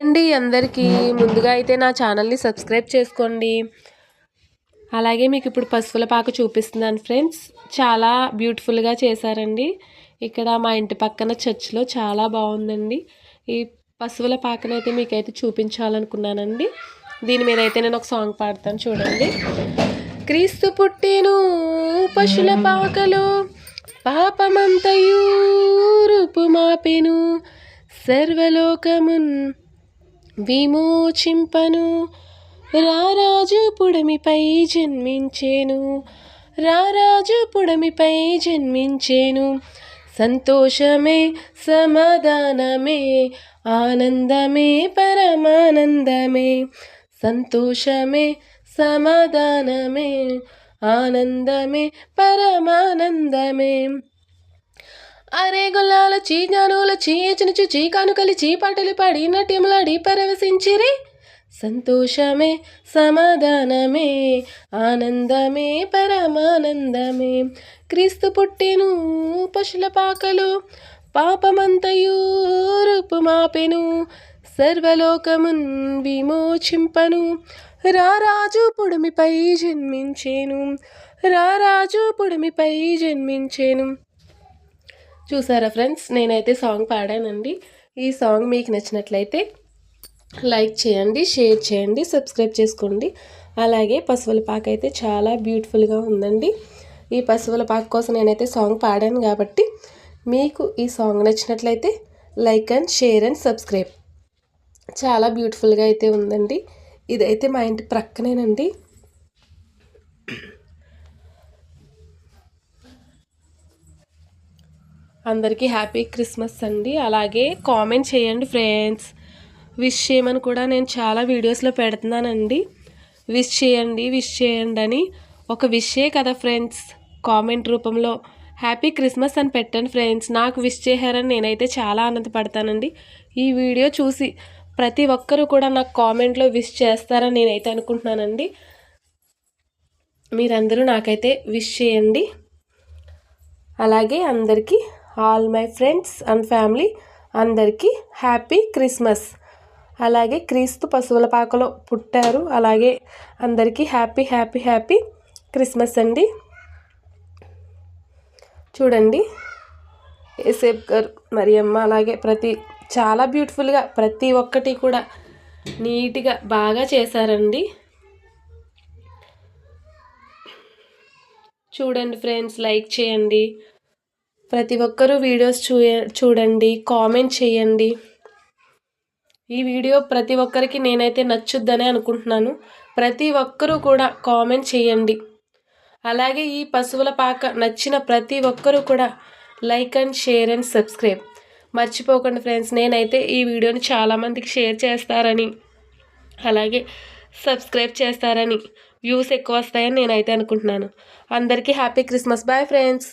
అండి అందరికీ ముందుగా అయితే నా ఛానల్ని సబ్స్క్రైబ్ చేసుకోండి. అలాగే మీకు ఇప్పుడు పసుపుల పాక చూపిస్తున్నాను ఫ్రెండ్స్. చాలా బ్యూటిఫుల్గా చేశారండి. ఇక్కడ మా ఇంటి పక్కన చర్చ్లో చాలా బాగుందండి. ఈ పశువుల పాకనైతే మీకైతే చూపించాలనుకున్నానండి. దీని మీద అయితే నేను ఒక సాంగ్ పాడతాను చూడండి. క్రీస్తు పుట్టేను పశుల పాకలో పాపమంతయూ రూపు మాపెను సర్వలోకమున్ విమోచింపను. రారాజు పుడమిపై జన్మించేను. రారాజు పుడమిపై జన్మించేను. సంతోషమే సమాధానమే ఆనందమే పరమానందమే. సంతోషమే సమాధానమే ఆనందమే పరమానందమే. అరే గుల్లాల చీ జ్ఞానుల చీ చినుచు చీ కానుకలి చీ పాటలు పాడి నట్యములాడి పరవశించిరి. సంతోషమే సమాధానమే ఆనందమే పరమానందమే. క్రీస్తు పుట్టెను పశుల పాకలు పాపమంతయు రూపుమాపెను సర్వలోకమున్ విమోచింపను. రారాజు పొడిమిపై జన్మించేను. రారాజు పొడిమిపై జన్మించేను. చూసారా ఫ్రెండ్స్? నేనైతే సాంగ్ పాడానండి. ఈ సాంగ్ మీకు నచ్చినట్లయితే లైక్ చేయండి షేర్ చేయండి సబ్స్క్రైబ్ చేసుకోండి. అలాగే పశువుల పాక అయితే చాలా బ్యూటిఫుల్గా ఉందండి. ఈ పశువుల పాక కోసం నేనైతే సాంగ్ పాడాను కాబట్టి మీకు ఈ సాంగ్ నచ్చినట్లయితే like and share and subscribe. చాలా బ్యూటిఫుల్గా అయితే ఉందండి. ఇదైతే మా ఇంటి ప్రక్కనేనండి. అందరికీ హ్యాపీ క్రిస్మస్ అండి. అలాగే కామెంట్ చేయండి ఫ్రెండ్స్. విష్ చేయమని కూడా నేను చాలా వీడియోస్లో పెడుతున్నానండి. విష్ చేయండి విష్ చేయండి అని ఒక విషే కదా ఫ్రెండ్స్. కామెంట్ రూపంలో హ్యాపీ క్రిస్మస్ అని పెట్టండి ఫ్రెండ్స్. నాకు విష్ చేశారని నేనైతే చాలా ఆనందపడతానండి. ఈ వీడియో చూసి ప్రతి ఒక్కరూ కూడా నాకు కామెంట్లో విష్ చేస్తారని నేనైతే అనుకుంటున్నానండి. మీరందరూ నాకైతే విష్ చేయండి. అలాగే అందరికీ all my friends and family అందరికీ హ్యాపీ క్రిస్మస్. అలాగే క్రీస్తు పశువుల పాకలో పుట్టారు. అలాగే అందరికీ హ్యాపీ హ్యాపీ హ్యాపీ క్రిస్మస్ అండి. చూడండి ఏసేప్ గారు మరియమ్మ అలాగే ప్రతి చాలా బ్యూటిఫుల్గా ప్రతి ఒక్కటి కూడా నీట్గా బాగా చేశారండి. చూడండి ఫ్రెండ్స్ లైక్ చేయండి. ప్రతి ఒక్కరూ వీడియోస్ చూ చూడండి కామెంట్ చేయండి. ఈ వీడియో ప్రతి ఒక్కరికి నేనైతే నచ్చుద్దనే అనుకుంటున్నాను. ప్రతి ఒక్కరూ కూడా కామెంట్ చేయండి. అలాగే ఈ పశువుల పాక నచ్చిన ప్రతి ఒక్కరూ కూడా like and share and subscribe. మర్చిపోకండి ఫ్రెండ్స్ నేనైతే ఈ వీడియోని చాలామందికి షేర్ చేస్తారని. అలాగే సబ్స్క్రైబ్ చేస్తారని వ్యూస్ ఎక్కువ వస్తాయని నేనైతే అనుకుంటున్నాను. అందరికీ హ్యాపీ క్రిస్మస్. Bye friends.